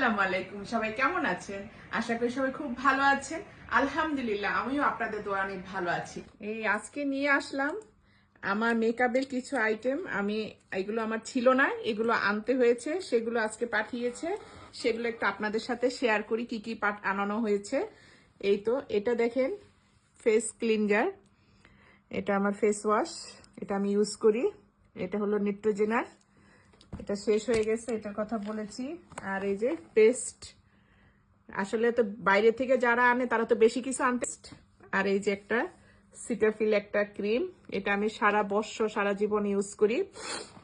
আসসালামু আলাইকুম। সবাই কেমন আছেন? আশা করি সবাই খুব ভালো আছেন। আলহামদুলিল্লাহ, আমিও আপনাদের দোয়া অনেক ভালো আছি। এই আজকে নিয়ে আসলাম আমার মেকআপের কিছু আইটেম আমি, এগুলো আমার ছিল না, এগুলো আনতে হয়েছে, সেগুলো আজকে পাঠিয়েছে। সেগুলো একটু আপনাদের সাথে শেয়ার করি, কি কি পাঠ আনানো হয়েছে। এই তো, এটা দেখেন ফেস ক্লিনজার এটা আমার ফেস ওয়াশ এটা আমি ইউজ করি। এটা হলো নিট্রোজেনার এটা শেষ হয়ে গেছে, এটার কথা বলেছি। আর এই যে পেস্ট, আসলে তো বাইরে থেকে যারা আনে, তারা তো বেশি কিছু আনতে আর এই যে একটা সিটাফিল একটা ক্রিম এটা আমি সারা বর্ষ সারা জীবন ইউজ করি।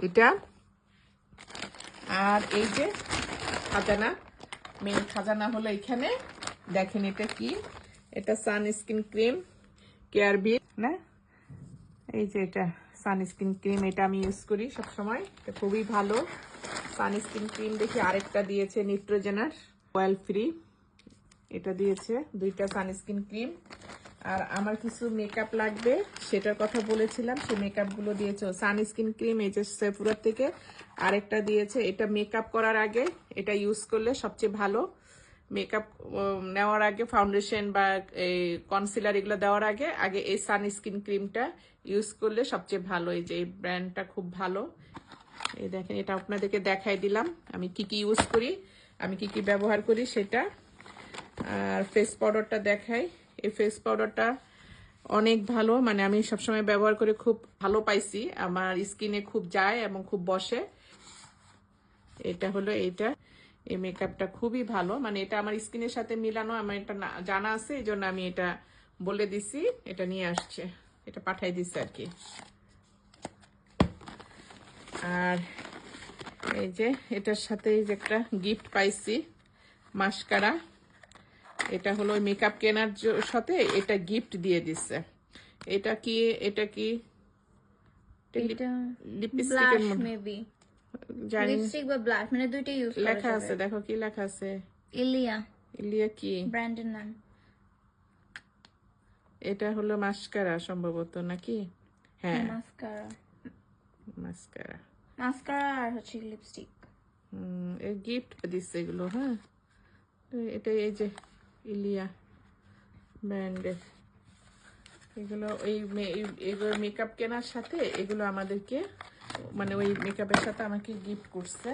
এটা, আর এই যে খাজানা মেন খাজানা হলো এখানে। দেখেন এটা কি? এটা সানস্ক্রিন ক্রিম কেয়ার বি না? এই যে এটা সানস্ক্রিন ক্রিম এটা আমি ইউজ করি সব সময় এটা খুবই ভালো। সানস্ক্রিন ক্রিম দেখি আরেকটা দিয়েছে নিট্রোজেনার অয়েল ফ্রি এটা দিয়েছে দুইটা সানস্ক্রিন ক্রিম আর আমার কিছু মেকআপ লাগবে, সেটার কথা বলেছিলাম, সেই মেকআপগুলো দিয়েছে সানস্ক্রিন ক্রিম এই যে সেফুরার থেকে আরেকটা দিয়েছে, এটা মেকআপ করার আগে এটা ইউজ করলে সবচেয়ে ভালো। মেকআপ নেওয়ার আগে ফাউন্ডেশন বা এই কনসিলার এগুলো দেওয়ার আগে আগে এই সানস্ক্রিন ক্রিমটা ইউজ করলে সবচেয়ে ভালো। এই যে এই ব্র্যান্ডটা খুব ভালো। এই দেখেন, এটা আপনাদেরকে দেখাই দিলাম। আমি কি কি ইউজ করি, আমি কি কি ব্যবহার করি সেটা। আর ফেস পাউডারটা দেখাই। এই ফেস পাউডারটা অনেক ভালো। মানে আমি সবসময় ব্যবহার করে খুব ভালো পাইছি। আমার স্কিনে খুব যায় এবং খুব বসে। এটা হলো এইটা। এই মেকআপটা খুবই ভালো। মানে এটা আমার স্কিনের সাথে মিলানো আমার এটা জানা আছে এই জন্য আমি এটা বলে দিছি এটা নিয়ে আসছে এটা পাঠাই দিচ্ছে আর কি। আর এই যে এটার সাথে এই যে একটা গিফট পাইছি মাস্কারা। এটা হলো মেকআপ কেনার সাথে এটা গিফট দিয়ে দিচ্ছে এটা কি এটা কি? লিপস্টিকের মধ্যে জানি। লিপস্টিক বা ব্লাশ মানে দুইটাই ইউজ করা লেখা আছে দেখো কি লেখা আছে। ইলিয়া। ইলিয়া কি? ব্র্যান্ডের নাম। এটা হলো মাস্কারা সম্ভবত নাকি? হ্যাঁ। মাস্কারা। মাস্কারা। মাস্কারা আর হচ্ছে লিপস্টিক। হুম এই গিফট দিচ্ছে এগুলো হ্যাঁ? এটা এই যে ইলিয়া ব্র্যান্ডের এগুলো এই- এগুলো মেকআপ কেনার সাথে এগুলো আমাদেরকে মানে ওই মেকআপের সাথে আমাকে গিফট করছে।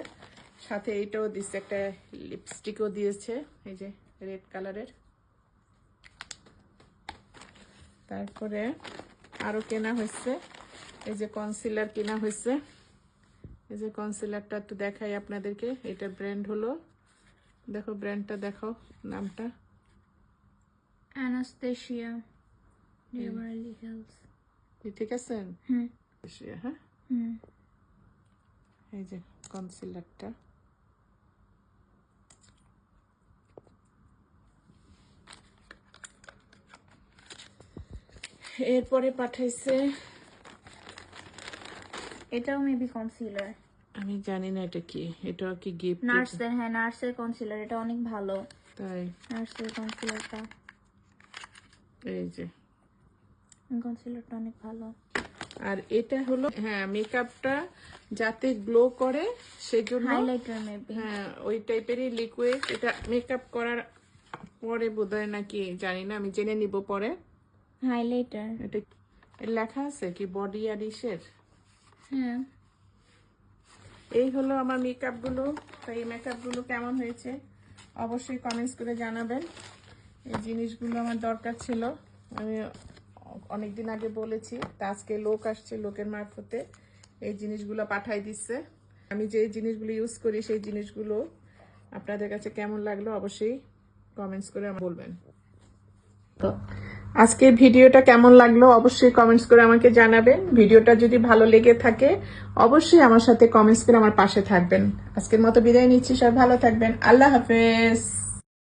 সাথে এইটাও দিচ্ছে একটা লিপস্টিকও দিয়েছে এই যে রেড কালারের তারপরে আরও কেনা হয়েছে এই যে কনসিলার কেনা হয়েছে। এই যে কনসিলারটা একটু দেখাই আপনাদেরকে এটা ব্র্যান্ড হলো। দেখো ব্র্যান্ডটা দেখো নামটা। অ্যানাস্তেশিয়া ঠিক আছে? হ্যাঁ? এই যে কনসিলারটা এরপরে পাঠাইছে। এটাও মেবি কনসিলার আমি জানি না এটা কি। এটা কি গিফট নার্সের হ্যাঁ নার্সের কনসিলার এটা অনেক ভালো। তাই। নার্সের কনসিলারটা এই যে। কনসিলারটা অনেক ভালো। আর এটা হলো হ্যাঁ মেকআপটা যাতে গ্লো করে সেজন্য হ্যাঁ ওই টাইপেরই লিকুইড এটা মেকআপ করার পরে বোধহয় নাকি জানি না আমি জেনে নিব পরে। হাইলাইটার এটা লেখা আছে কি বডি আর ইসের? হ্যাঁ। এই হলো আমার মেকআপগুলো তো এই মেকআপগুলো কেমন হয়েছে? অবশ্যই কমেন্টস করে জানাবেন। এই জিনিসগুলো আমার দরকার ছিল। আমি অনেকদিন আগে বলেছি, তা আজকে লোক আসছে লোকের মারফতে। এই জিনিসগুলো পাঠাই দিচ্ছে। আমি যে জিনিসগুলো ইউজ করি, সেই জিনিসগুলো আপনাদের কাছে কেমন লাগল অবশ্যই কমেন্টস করে বলবেন। আজকের ভিডিওটা কেমন লাগল অবশ্যই কমেন্টস করে আমাকে জানাবেন। ভিডিওটা যদি ভালো লেগে থাকে, অবশ্যই আমার সাথে কমেন্টস করে আমার পাশে থাকবেন। আজকের মতো বিদায় নিচ্ছি, সবাই ভালো থাকবেন। আল্লাহ হাফেজ।